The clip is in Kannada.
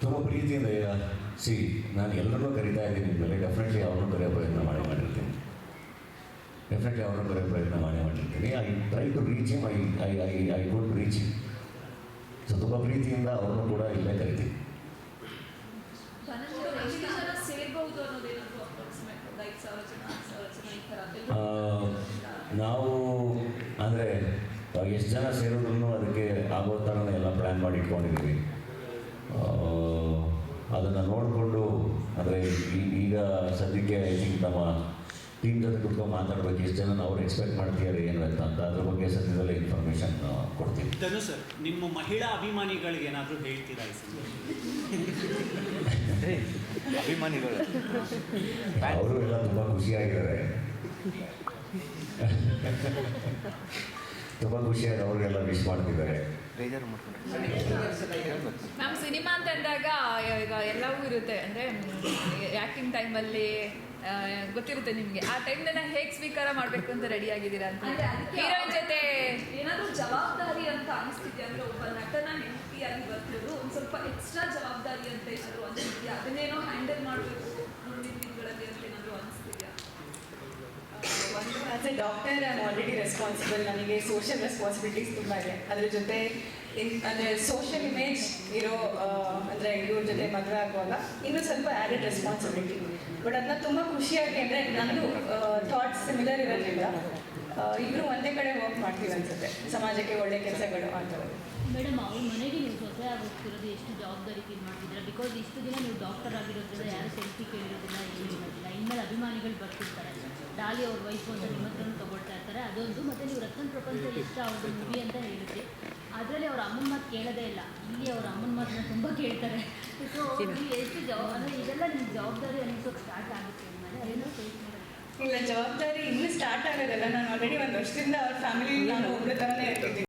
ತುಂಬ ಪ್ರೀತಿಯಿಂದ ಸಿ ನಾನು ಎಲ್ಲರನ್ನೂ ಕರಿತಾ ಇದ್ದೀನಿ. ಇನ್ಮೇಲೆ ಡೆಫಿನೆಟ್ಲಿ ಅವರು ಕರೆಯೋ ಪ್ರಯತ್ನ ಮಾಡೇ ಡೆಫಿನೆಟ್ಲಿ ಅವರನ್ನು ಬರೋ ಪ್ರಯತ್ನ ಮಾಡಿ ಮಾಡಿರ್ತೀನಿ I try to reach I I I I don't reach so ತುಂಬ ಪ್ರೀತಿಯಿಂದ ಅವರನ್ನು ಕೂಡ ಇಲ್ಲೇ ಕರಿತೀನಿ. ನಾವು ಅಂದರೆ ಎಷ್ಟು ಜನ ಸೇರಿದ್ರು ಅದಕ್ಕೆ ಆಗೋ ಥರನೇ ಎಲ್ಲ ಪ್ಲ್ಯಾನ್ ಮಾಡಿ ಇಟ್ಕೊಂಡಿದ್ದೀವಿ. ಅದನ್ನು ನೋಡಿಕೊಂಡು ಅಂದರೆ ಈಗ ಸದ್ಯಕ್ಕೆ ಐ ಥಿಂಕ್ ನಮ್ಮ ಟೀಮ್ ಜೊತೆ ಕುತ್ಕೊಂಡು ಮಾತಾಡ್ಬೇಕು ಎಷ್ಟು ಜನ ಅವ್ರು ಎಕ್ಸ್ಪೆಕ್ಟ್ ಮಾಡ್ತಿದ್ದಾರೆ ಏನು ಅಂತ ಅಂತ ಅದ್ರ ಬಗ್ಗೆ ಸದ್ಯದಲ್ಲೇ ಇನ್ಫಾರ್ಮೇಷನ್ ಕೊಡ್ತೀನಿ. ಧನು ಸರ್ ನಿಮ್ಮ ಮಹಿಳಾ ಅಭಿಮಾನಿಗಳಿಗೆ ಏನಾದರೂ ಹೇಳ್ತೀರಾ? ಅಭಿಮಾನಿಗಳು. ಅವರು ಎಲ್ಲ ತುಂಬ ಖುಷಿಯಾಗಿದ್ದಾರೆ. ತುಂಬ ಖುಷಿಯಾಗಿ ಅವರಿಗೆಲ್ಲ ವಿಶ್ ಮಾಡ್ತಿದ್ದಾರೆ. ಬೇಜಾರು ಮಾಡ್ಕೊಂಡ್ರೆ. ಮ್ಯಾಮ್ ಸಿನಿಮಾ ಅಂತ ಅಂದಾಗ ಈಗ ಎಲ್ಲವೂ ಇರುತ್ತೆ. ಅಂದರೆ ಆ್ಯಕ್ಟಿಂಗ್ ಟೈಮಲ್ಲಿ ಗೊತ್ತಿರುತ್ತೆ ನಿಮಗೆ. ಆ ಟೈಮ್ನ ಹೇಗ್ ಸ್ವೀಕಾರ ಮಾಡಬೇಕು ಅಂತ ರೆಡಿ ಆಗಿದ್ದೀರಾ ಅಂತ. ಹೀರೋಯಿನ್ ಜೊತೆ ಏನಾದ್ರು ಜವಾಬ್ದಾರಿ ಅಂತ ಅನಿಸ್ತಿದ್ಯಾ ಅಂದ್ರೆ ಒಬ್ಬ ನಟನ ಹೆಂಡತಿಯಾಗಿ ಬರ್ತಿರೋದು ಒಂದ್ ಸ್ವಲ್ಪ ಎಕ್ಸ್ಟ್ರಾ ಜವಾಬ್ದಾರಿ ಅಂತ ಏನಾದ್ರು ಅನಿಸ್ತಿದ್ಯಾ ಅದನ್ನೇನೋ ಹ್ಯಾಂಡಲ್ ಮಾಡಬೇಕು ಮುಂದಿನ ದಿನಗಳಲ್ಲಿ ಅಂತ ಏನಾದ್ರು ಅನಿಸ್ತಿದ್ಯಾ ಒಂದು as a doctor I already responsible ನನಗೆ ಸೋಷಿಯಲ್ ರೆಸ್ಪಾನ್ಸಿಬಿಲಿಟೀಸ್ ತುಂಬ ಇದೆ. ಅದ್ರ ಜೊತೆ ಇನ್, ಅಂದರೆ ಸೋಷಿಯಲ್ ಇಮೇಜ್ ಇರೋ ಅಂದರೆ ಇವ್ರ ಜೊತೆ ಮದುವೆ ಆಗುವಾಗ ಇನ್ನೂ ಸ್ವಲ್ಪ ಆ್ಯಡೆಡ್ ರೆಸ್ಪಾನ್ಸಿಬಿಲಿಟಿ ಬಟ್ ಅದನ್ನ ತುಂಬ ಖುಷಿಯಾಗಿ ಅಂದರೆ ನಂದು ಥಾಟ್ಸ್ ಸಿಮಿಲರ್ ಇರೋದ್ರಿಂದ ಇಬ್ಬರು ಒಂದೇ ಕಡೆ ವರ್ಕ್ ಮಾಡ್ತೀವಿ ಅನ್ಸುತ್ತೆ. ಸಮಾಜಕ್ಕೆ ಒಳ್ಳೆ ಕೆಲಸಗಳು ಅಂತವರು ಮೇಡಮ್, ಅವ್ರ ಮನೆಗೆ ನೀವು ಸೊಸೆ ಆಗಿ ಹೋಗ್ತಿರೋದು ಎಷ್ಟು ಜವಾಬ್ದಾರಿ ಫೀಲ್ ಮಾಡ್ತಿದ್ದೀರಾ? ಬಿಕಾಸ್ ಇಷ್ಟು ದಿನ ನೀವು ಡಾಕ್ಟರ್ ಆಗಿರೋದ್ರಿಂದ ಯಾರು ಸೆಲ್ಫಿ ಕೇಳಿರೋದಿಲ್ಲ, ಏನೂ ಇರೋದಿಲ್ಲ. ಇನ್ಮೇಲೆ ಅಭಿಮಾನಿಗಳು ಬರ್ತಿರ್ತಾರೆ. ಡಾಲಿ ಅವ್ರ ವೈಫ್ ಅಂತ ನಿಮ್ಮ ಹತ್ರನೂ ತಗೊಳ್ತಾ ಇರ್ತಾರೆ. ಅದೊಂದು, ಮತ್ತೆ ನೀವು ರತ್ನ ಪ್ರಪಂಚ ಇಷ್ಟ ಅವ್ರದ್ದು ಮೂವಿ ಅಂತ ಹೇಳಿದ್ರಿ ಅದರಲ್ಲಿ ಅವ್ರ ಅಮ್ಮನ ಮಾತು ಕೇಳೋದೇ ಇಲ್ಲ. ಇಲ್ಲಿ ಅವ್ರ ಅಮ್ಮನ ಮಾತನ್ನ ತುಂಬ ಕೇಳ್ತಾರೆ. ಸೊ ಎಷ್ಟು ಜವಾಬ್ದಾರಿ ಇದೆಲ್ಲ ನಿಮ್ಗೆ ಜವಾಬ್ದಾರಿ ಅನ್ನಿಸೋಕೆ ಸ್ಟಾರ್ಟ್ ಆಗುತ್ತೆ ಅಂದಮೇಲೆ ಅದೇನೋ ಫೇಸ್ ಮಾಡೋದು. ಇಲ್ಲ ಜವಾಬ್ದಾರಿ ಇನ್ನೂ ಸ್ಟಾರ್ಟ್ ಆಗೋದಲ್ಲ. ನಾನು ಆಲ್ರೆಡಿ ಒಂದು ವರ್ಷದಿಂದ ಅವ್ರ ಫ್ಯಾಮಿಲಿ ನಾನು ಒಬ್ಬರ ಥರನೇ ಇರ್ತಿದ್ದೀನಿ.